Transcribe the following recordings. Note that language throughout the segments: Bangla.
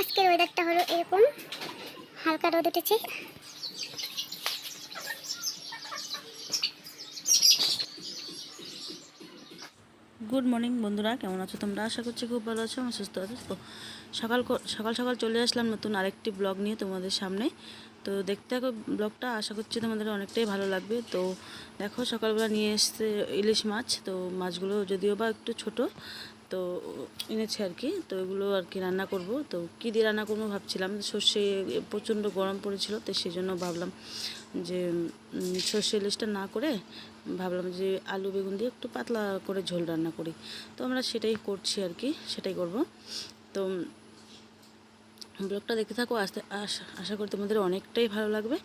আজকের ওয়েদারটা হলো এরকম। হালকা রোদ উঠেছে। গুড মর্নিং বন্ধুরা। কেমন আছো তোমরা? আশা করছি খুব ভালো আছো, আমি সুস্থ আছো। তো সকাল সকাল সকাল চলে আসলাম নতুন আরেকটি ব্লগ নিয়ে তোমাদের সামনে। তো দেখতে থাকো ব্লগটা আশা করছি তোমাদের অনেকটাই ভালো লাগবে। তো দেখো, সকালবেলা নিয়ে এসছে ইলিশ মাছ। তো মাছগুলো যদিও বা একটু ছোট তো এনেছে আর কি। তো এগুলো আর কি রান্না করব। তো কী দিয়ে রান্না করব ভাবছিলাম, সর্ষে প্রচণ্ড গরম পড়েছিল, তো সেই জন্য ভাবলাম যে সর্ষে ইলিশটা না করে ভাবলাম যে আলু, বেগুন দিয়ে একটু পাতলা করে ঝোল রান্না করি। তো আমরা সেটাই করছি আর কি, সেটাই করব। তো ব্লগটা দেখতে থাকো, আসতে, আশা আশা করি তোমাদের অনেকটাই ভালো লাগবে।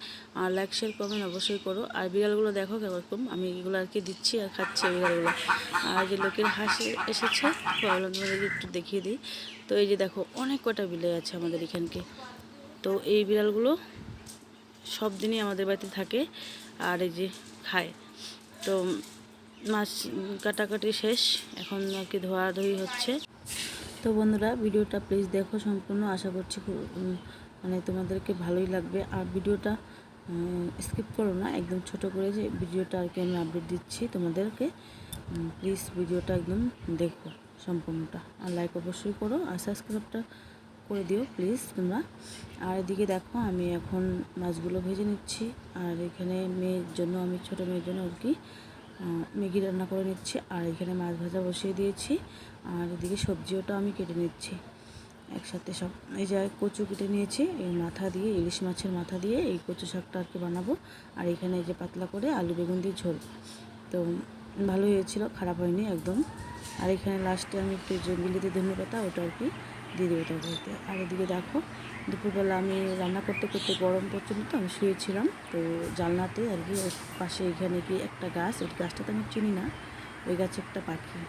আর লাইক শেয়ার কমেন্ট অবশ্যই করো। আর বিড়ালগুলো দেখো কেরকম, আমি এগুলো আর কি দিচ্ছি আর খাচ্ছি বিড়ালগুলো। আর যে লোকের হাসি এসেছে ভাবলাম তোমাদেরকে একটু দেখিয়ে দিই। তো এই যে দেখো, অনেক কটা বিলে আছে আমাদের এখানকে। তো এই বিড়ালগুলো সব দিনই আমাদের বাড়িতে থাকে আর এই যে খায়। তো মাছ কাটাকাটি শেষ, এখন আর কি ধোয়াধুয়ি হচ্ছে। তো বন্ধুরা, ভিডিওটা প্লিজ দেখো সম্পূর্ণ। আশা করছি মানে তোমাদেরকে ভালোই লাগবে। আর ভিডিওটা স্কিপ করো না, একদম ছোট করে যে ভিডিওটা আর কি আমি আপডেট দিচ্ছি তোমাদেরকে। প্লিজ ভিডিওটা একদম দেখো সম্পূর্ণটা। আর লাইক অবশ্যই করো, আর সাবস্ক্রাইবটা করে দিও প্লিজ তোমরা। আর এদিকে দেখো, আমি এখন মাছগুলো ভেজে নিচ্ছি। আর এখানে মেয়ের জন্য, আমি ছোটো মেয়ের জন্য আর কি ম্যাগি রান্না করে নিচ্ছি, আর এখানে মাছ ভাজা বসিয়ে দিয়েছি, আর এদিকে সবজিওটা আমি কেটে নিচ্ছি। একসাথে সব, এই যে কচু কেটে নিয়েছি, এই মাথা দিয়ে, ইলিশ মাছের মাথা দিয়ে এই কচু শাকটা আর কি বানাবো। আর এখানে এই যে পাতলা করে আলু বেগুন দিয়ে ঝোল। তো ভালো হয়েছিল, খারাপ হয়নি একদম। আর এখানে লাস্টে আমি একটু যে বিলিতি ধনে পাতা ওটা আর কি দিয়ে দেবো তরকারিতে আর এদিকে দেখো, দুপুরবেলা আমি রান্না করতে করতে গরম প্রচণ্ড তো আমি শুয়েছিলাম। তো জানলাতে আর কি, ওর পাশে এখানে কি একটা গাছ, ওই গাছটা তো আমি চিনি না, ওই গাছে একটা পাখি।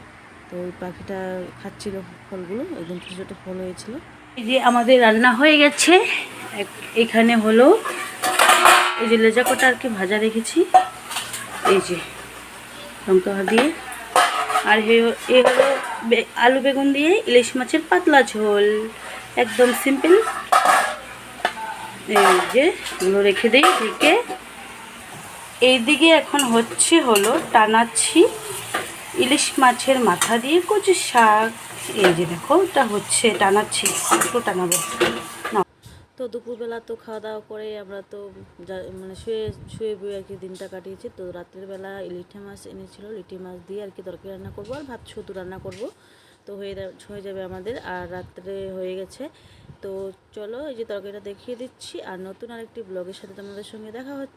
তো ওই পাখিটা খাচ্ছিল ফলগুলো, একদম ছোটো ছোটো ফল হয়েছিল। এই যে আমাদের রান্না হয়ে গেছে। এখানে হলো, এই যে লেজা কটা আর কি ভাজা রেখেছি। এই যে লঙ্কা দিয়ে। আর এ হলো আলু বেগুন দিয়ে ইলিশ মাছের পাতলা ঝোল। একদম সিম্পল এই যে, এগুলো রেখে দিই ঢেকে এইদিকে এখন হচ্ছে হলো টানাচ্ছি ইলিশ মাছের মাথা দিয়ে কচু শাক। এই যে দেখো এটা হচ্ছে, টানাচ্ছি, একটু টানাবো। তো দুপুরবেলা তো খাওয়া দাওয়া করে আমরা তো মানে শুয়ে শুয়ে বুয়ে আর কি দিনটা কাটিয়েছি। তো রাত্রের বেলা লিটে মাছ এনেছিল লিটি মাছ দিয়ে আর কি তরকারি রান্না করব আর ভাত শুধু রান্না করব। তো হয়ে হয়ে যাবে আমাদের। আর রাত্রে হয়ে গেছে। তো চলো এই যে তরকারিটা দেখিয়ে দিচ্ছি। আর নতুন আরেকটি ব্লগের সাথে তোমাদের সঙ্গে দেখা হচ্ছে।